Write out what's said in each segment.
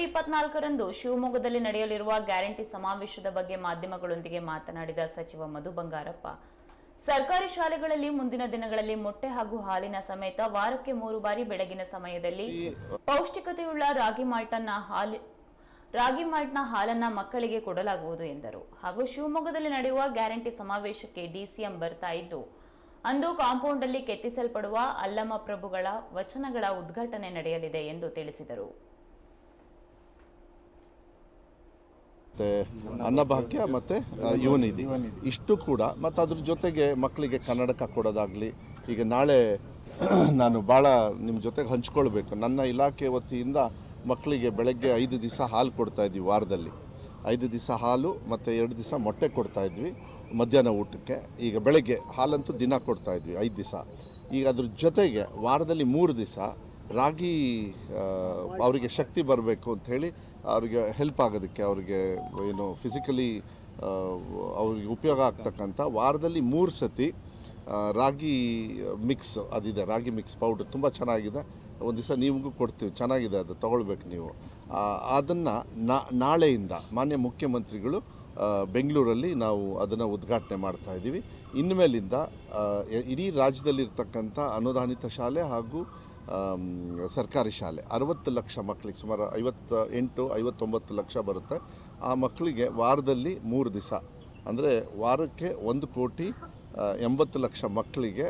ಜನವರಿ ಇಪ್ಪತ್ನಾಲ್ಕರಂದು ಶಿವಮೊಗ್ಗದಲ್ಲಿ ನಡೆಯಲಿರುವ ಗ್ಯಾರಂಟಿ ಸಮಾವೇಶದ ಬಗ್ಗೆ ಮಾಧ್ಯಮಗಳೊಂದಿಗೆ ಮಾತನಾಡಿದ ಸಚಿವ ಮಧು ಬಂಗಾರಪ್ಪ. ಸರ್ಕಾರಿ ಶಾಲೆಗಳಲ್ಲಿ ಮುಂದಿನ ದಿನಗಳಲ್ಲಿ ಮೊಟ್ಟೆ ಹಾಗೂ ಹಾಲಿನ ಸಮೇತ ವಾರಕ್ಕೆ ಮೂರು ಬಾರಿ ಬೆಳಗಿನ ಸಮಯದಲ್ಲಿ ಪೌಷ್ಟಿಕತೆಯುಳ್ಳ ರಾಗಿ ಮಾಲ್ಟನ್ನ ಹಾಲು ರಾಗಿ ಮಾಲ್ಟ್ನ ಹಾಲನ್ನ ಮಕ್ಕಳಿಗೆ ಕೊಡಲಾಗುವುದು ಎಂದರು. ಹಾಗೂ ಶಿವಮೊಗ್ಗದಲ್ಲಿ ನಡೆಯುವ ಗ್ಯಾರಂಟಿ ಸಮಾವೇಶಕ್ಕೆ ಡಿಸಿಎಂ ಬರ್ತಾ ಇದ್ದು ಅಂದು ಕಾಂಪೌಂಡ್ ಅಲ್ಲಿ ಕೆತ್ತಿಸಲ್ಪಡುವ ಅಲ್ಲಮ ಪ್ರಭುಗಳ ವಚನಗಳ ಉದ್ಘಾಟನೆ ನಡೆಯಲಿದೆ ಎಂದು ತಿಳಿಸಿದರು. ಮತ್ತು ಅನ್ನಭಾಗ್ಯ ಮತ್ತು ಯುವನಿಧಿ. ಇಷ್ಟು ಕೂಡ, ಮತ್ತು ಅದ್ರ ಜೊತೆಗೆ ಮಕ್ಕಳಿಗೆ ಕನ್ನಡಕ ಕೊಡೋದಾಗಲಿ, ಈಗ ನಾಳೆ ನಾನು ಭಾಳ ನಿಮ್ಮ ಜೊತೆಗೆ ಹಂಚ್ಕೊಳ್ಬೇಕು. ನನ್ನ ಇಲಾಖೆ ವತಿಯಿಂದ ಮಕ್ಕಳಿಗೆ ಬೆಳಗ್ಗೆ ಐದು ದಿವಸ ಹಾಲು ಕೊಡ್ತಾ ಇದ್ವಿ ವಾರದಲ್ಲಿ. ಐದು ದಿವಸ ಹಾಲು ಮತ್ತು ಎರಡು ದಿವಸ ಮೊಟ್ಟೆ ಕೊಡ್ತಾ ಇದ್ವಿ ಮಧ್ಯಾಹ್ನ ಊಟಕ್ಕೆ. ಈಗ ಬೆಳಗ್ಗೆ ಹಾಲಂತೂ ದಿನ ಕೊಡ್ತಾ ಇದ್ವಿ ಐದು ದಿವಸ ಈಗ ಅದ್ರ ಜೊತೆಗೆ ವಾರದಲ್ಲಿ ಮೂರು ದಿವಸ ರಾಗಿ ಅವರಿಗೆ ಶಕ್ತಿ ಬರಬೇಕು ಅಂತ ಹೇಳಿ ಅವರಿಗೆ ಹೆಲ್ಪ್ ಆಗೋದಕ್ಕೆ ಅವರಿಗೆ ಏನು ಫಿಸಿಕಲಿ ಅವ್ರಿಗೆ ಉಪಯೋಗ ಆಗ್ತಕ್ಕಂಥ ವಾರದಲ್ಲಿ ಮೂರು ಸತಿ ರಾಗಿ ಮಿಕ್ಸ್ ಅದಿದೆ. ರಾಗಿ ಮಿಕ್ಸ್ ಪೌಡ್ರ್ ತುಂಬ ಚೆನ್ನಾಗಿದೆ. ಒಂದು ದಿವಸ ನಿಮಗೂ ಕೊಡ್ತೀವಿ. ಚೆನ್ನಾಗಿದೆ ಅದು. ತೊಗೊಳ್ಬೇಕು ನೀವು. ಅದನ್ನು ನಾಳೆಯಿಂದ ಮಾನ್ಯ ಮುಖ್ಯಮಂತ್ರಿಗಳು ಬೆಂಗಳೂರಲ್ಲಿ ನಾವು ಅದನ್ನು ಉದ್ಘಾಟನೆ ಮಾಡ್ತಾ ಇದ್ದೀವಿ. ಇನ್ಮೇಲಿಂದ ಇಡೀ ರಾಜ್ಯದಲ್ಲಿರ್ತಕ್ಕಂಥ ಅನುದಾನಿತ ಶಾಲೆ ಹಾಗೂ ಸರ್ಕಾರಿ ಶಾಲೆ. ಅರವತ್ತು ಲಕ್ಷ ಮಕ್ಕಳಿಗೆ ಸುಮಾರು ಐವತ್ತ, ಎಂಟು, ಐವತ್ತೊಂಬತ್ತು ಲಕ್ಷ ಬರುತ್ತೆ. ಆ ಮಕ್ಕಳಿಗೆ ವಾರದಲ್ಲಿ ಮೂರು ದಿವಸ. ಅಂದರೆ ವಾರಕ್ಕೆ ಒಂದು ಕೋಟಿ ಎಂಬತ್ತು ಲಕ್ಷ ಮಕ್ಕಳಿಗೆ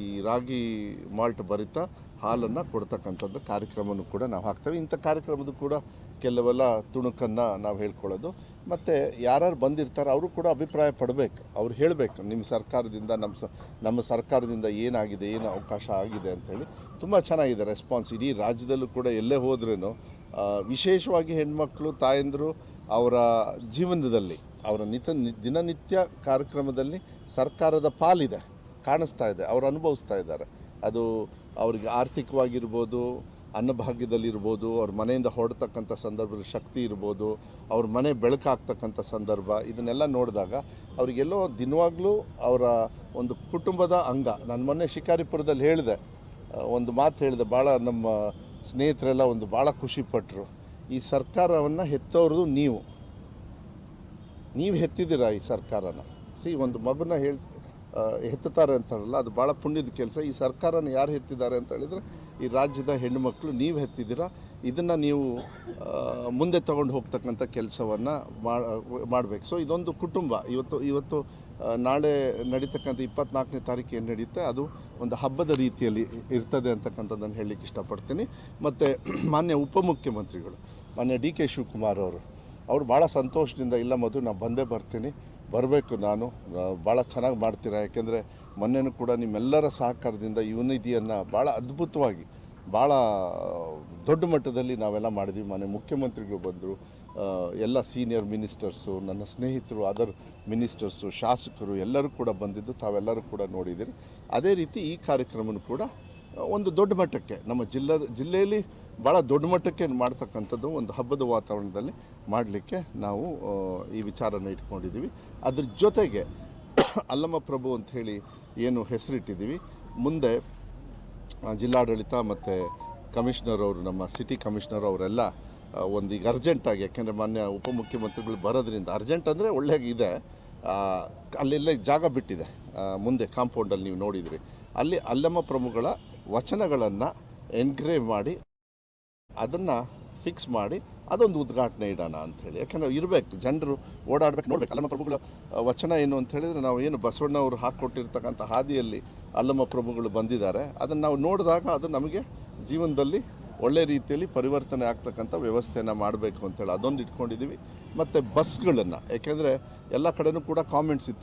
ಈ ರಾಗಿ ಮಾಲ್ಟ್ ಭರಿತ ಹಾಲನ್ನು ಕೊಡ್ತಕ್ಕಂಥದ್ದು ಕಾರ್ಯಕ್ರಮನೂ ಕೂಡ ನಾವು ಹಾಕ್ತೇವೆ. ಇಂಥ ಕಾರ್ಯಕ್ರಮದ ಕೂಡ ಕೆಲವೆಲ್ಲ ತುಣುಕನ್ನು ನಾವು ಹೇಳ್ಕೊಳ್ಳೋದು. ಮತ್ತು ಯಾರ್ಯಾರು ಬಂದಿರ್ತಾರೆ, ಅವರು ಕೂಡ ಅಭಿಪ್ರಾಯ ಪಡಬೇಕು. ಅವ್ರು ಹೇಳಬೇಕು ನಿಮ್ಮ ಸರ್ಕಾರದಿಂದ ನಮ್ಮ ಸ, ನಮ್ಮ ಸರ್ಕಾರದಿಂದ ಏನಾಗಿದೆ, ಏನು ಅವಕಾಶ ಆಗಿದೆ? ಅಂಥೇಳಿ ತುಂಬ ಚೆನ್ನಾಗಿದೆ ರೆಸ್ಪಾನ್ಸ್ ಇಡೀ ರಾಜ್ಯದಲ್ಲೂ ಕೂಡ ಎಲ್ಲೇ ಹೋದ್ರೂ ವಿಶೇಷವಾಗಿ ಹೆಣ್ಮಕ್ಳು, ತಾಯಂದರು ಅವರ ಜೀವನದಲ್ಲಿ, ಅವರ ನಿತ, ದಿನನಿತ್ಯ ಕಾರ್ಯಕ್ರಮದಲ್ಲಿ ಸರ್ಕಾರದ ಪಾಲಿದೆ, ಕಾಣಿಸ್ತಾ ಇದೆ, ಅವರು ಅನುಭವಿಸ್ತಾ ಇದ್ದಾರೆ. ಅದು ಅವ್ರಿಗೆ ಆರ್ಥಿಕವಾಗಿರ್ಬೋದು ಅನ್ನಭಾಗ್ಯದಲ್ಲಿರ್ಬೋದು, ಅವ್ರ ಮನೆಯಿಂದ ಹೊರಡ್ತಕ್ಕಂಥ ಸಂದರ್ಭದಲ್ಲಿ ಶಕ್ತಿ ಇರ್ಬೋದು, ಅವ್ರ ಮನೆ ಬೆಳಕಾಗ್ತಕ್ಕಂಥ ಸಂದರ್ಭ, ಇದನ್ನೆಲ್ಲ ನೋಡಿದಾಗ ಅವರಿಗೆಲ್ಲೋ ದಿನವಾಗಲೂ ಅವರ ಒಂದು ಕುಟುಂಬದ ಅಂಗ. ನಾನು ಮೊನ್ನೆ ಶಿಕಾರಿಪುರದಲ್ಲಿ ಹೇಳಿದೆ ಒಂದು ಮಾತು ಹೇಳಿದೆ, ಭಾಳ ನಮ್ಮ ಸ್ನೇಹಿತರೆಲ್ಲ ಒಂದು ಭಾಳ ಖುಷಿಪಟ್ಟರು ಈ ಸರ್ಕಾರವನ್ನು ಹೆತ್ತವ್ರದ್ದು ನೀವು. ನೀವು ಹೆತ್ತಿದ್ದೀರಾ ಈ ಸರ್ಕಾರನ? ಸಿ, ಒಂದು ಮಗುನ ಹೇಳ್ ಹೆತ್ತುತ್ತಾರೆ ಅಂತಾರಲ್ಲ, ಅದು ಭಾಳ ಪುಣ್ಯದ ಕೆಲಸ. ಈ ಸರ್ಕಾರನ ಯಾರು ಹೆತ್ತಿದ್ದಾರೆ ಅಂತ ಹೇಳಿದರೆ ಈ ರಾಜ್ಯದ ಹೆಣ್ಣುಮಕ್ಕಳು ನೀವು ಹೆತ್ತಿದ್ದೀರಾ? ಇದನ್ನು ನೀವು ಮುಂದೆ ತಗೊಂಡು ಹೋಗ್ತಕ್ಕಂಥ ಕೆಲಸವನ್ನು ಮಾಡಬೇಕು. ಸೊ ಇದೊಂದು ಕುಟುಂಬ. ಇವತ್ತು ಇವತ್ತು ನಾಳೆ ನಡೀತಕ್ಕಂಥ ಇಪ್ಪತ್ನಾಲ್ಕನೇ ತಾರೀಕು ಏನು ನಡೆಯುತ್ತೆ, ಅದು ಒಂದು ಹಬ್ಬದ ರೀತಿಯಲ್ಲಿ ಇರ್ತದೆ ಅಂತಕ್ಕಂಥದ್ದನ್ನು ಹೇಳಲಿಕ್ಕೆ ಇಷ್ಟಪಡ್ತೀನಿ. ಮತ್ತು, ಮಾನ್ಯ ಉಪಮುಖ್ಯಮಂತ್ರಿಗಳು, ಮಾನ್ಯ ಡಿ ಕೆ ಶಿವಕುಮಾರ್ ಅವರು ಅವರು ಭಾಳ ಸಂತೋಷದಿಂದ, ಇಲ್ಲ ಮೊದಲು ನಾನು ಬಂದೇ ಬರ್ತೀನಿ. ಬರಬೇಕು ನಾನು. ಭಾಳ ಚೆನ್ನಾಗಿ ಮಾಡ್ತೀರಾ? ಯಾಕೆಂದರೆ ಮೊನ್ನೆನೂ ಕೂಡ ನಿಮ್ಮೆಲ್ಲರ ಸಹಕಾರದಿಂದ ಯುವನಿಧಿಯನ್ನು ಭಾಳ ಅದ್ಭುತವಾಗಿ ಭಾಳ ದೊಡ್ಡ ಮಟ್ಟದಲ್ಲಿ ನಾವೆಲ್ಲ ಮಾಡಿದ್ವಿ. ಮನೆ ಮುಖ್ಯಮಂತ್ರಿಗಳು ಬಂದರು ಎಲ್ಲ ಸೀನಿಯರ್ ಮಿನಿಸ್ಟರ್ಸು ನನ್ನ ಸ್ನೇಹಿತರು ಅದರ್ ಮಿನಿಸ್ಟರ್ಸು ಶಾಸಕರು ಎಲ್ಲರೂ ಕೂಡ ಬಂದಿದ್ದು, ತಾವೆಲ್ಲರೂ ಕೂಡ ನೋಡಿದ್ದೀರಿ. ಅದೇ ರೀತಿ ಈ ಕಾರ್ಯಕ್ರಮನೂ ಕೂಡ ಒಂದು ದೊಡ್ಡ ಮಟ್ಟಕ್ಕೆ, ನಮ್ಮ ಜಿಲ್ಲಾ, ಜಿಲ್ಲೆಯಲ್ಲಿ ಭಾಳ ದೊಡ್ಡ ಮಟ್ಟಕ್ಕೆ ಮಾಡ್ತಕ್ಕಂಥದ್ದು ಒಂದು ಹಬ್ಬದ ವಾತಾವರಣದಲ್ಲಿ ಮಾಡಲಿಕ್ಕೆ ನಾವು ಈ ವಿಚಾರನ ಇಟ್ಕೊಂಡಿದ್ದೀವಿ. ಅದ್ರ ಜೊತೆಗೆ, ಅಲ್ಲಮ್ಮ ಪ್ರಭು ಅಂತ ಹೇಳಿ ಏನು ಹೆಸರಿಟ್ಟಿದ್ದೀವಿ. ಮುಂದೆ ಜಿಲ್ಲಾಡಳಿತ ಮತ್ತು ಕಮಿಷನರ್ ಅವರು, ನಮ್ಮ ಸಿಟಿ ಕಮಿಷನರ್ ಅವರೆಲ್ಲ ಒಂದೀಗ ಅರ್ಜೆಂಟಾಗಿ ಯಾಕೆಂದರೆ ಮಾನ್ಯ ಉಪಮುಖ್ಯಮಂತ್ರಿಗಳು ಬರೋದ್ರಿಂದ ಅರ್ಜೆಂಟ್ ಅಂದರೆ ಒಳ್ಳೆಯದಿದೆ ಅಲ್ಲೆಲ್ಲ ಜಾಗ ಬಿಟ್ಟಿದೆ. ಮುಂದೆ ಕಾಂಪೌಂಡಲ್ಲಿ ನೀವು ನೋಡಿದ್ರಿ. ಅಲ್ಲಿ ಅಲ್ಲಮ್ಮ ಪ್ರಮುಖಗಳ ವಚನಗಳನ್ನು ಎನ್ಗ್ರೇವ್ ಮಾಡಿ, ಅದನ್ನು ಫಿಕ್ಸ್ ಮಾಡಿ ಅದೊಂದು ಉದ್ಘಾಟನೆ ಇಡೋಣ ಅಂಥೇಳಿ ಯಾಕಂದರೆ ಇರಬೇಕು, ಜನರು ಓಡಾಡ್ಬೇಕು, ನೋಡ್ಬೇಕು. ಅಲ್ಲಮ್ಮ ಪ್ರಭುಗಳ ವಚನ ಏನು ಅಂತ ಹೇಳಿದರೆ ನಾವು ಏನು ಬಸವಣ್ಣ ಅವರು ಹಾಕ್ಕೊಟ್ಟಿರ್ತಕ್ಕಂಥ ಹಾದಿಯಲ್ಲಿ ಅಲ್ಲಮ ಪ್ರಭುಗಳು ಬಂದಿದ್ದಾರೆ. ಅದನ್ನು ನಾವು ನೋಡಿದಾಗ ಅದು ನಮಗೆ ಜೀವನದಲ್ಲಿ ಒಳ್ಳೆ ರೀತಿಯಲ್ಲಿ ಪರಿವರ್ತನೆ ಆಗ್ತಕ್ಕಂಥ ವ್ಯವಸ್ಥೆಯನ್ನು ಮಾಡಬೇಕು ಅಂತೇಳಿ ಅದೊಂದು ಇಟ್ಕೊಂಡಿದ್ದೀವಿ. ಮತ್ತು ಬಸ್ಗಳನ್ನು, ಯಾಕೆಂದರೆ ಎಲ್ಲ ಕಡೆಯೂ ಕೂಡ ಕಾಮೆಂಟ್ಸ್ ಇತ್ತು.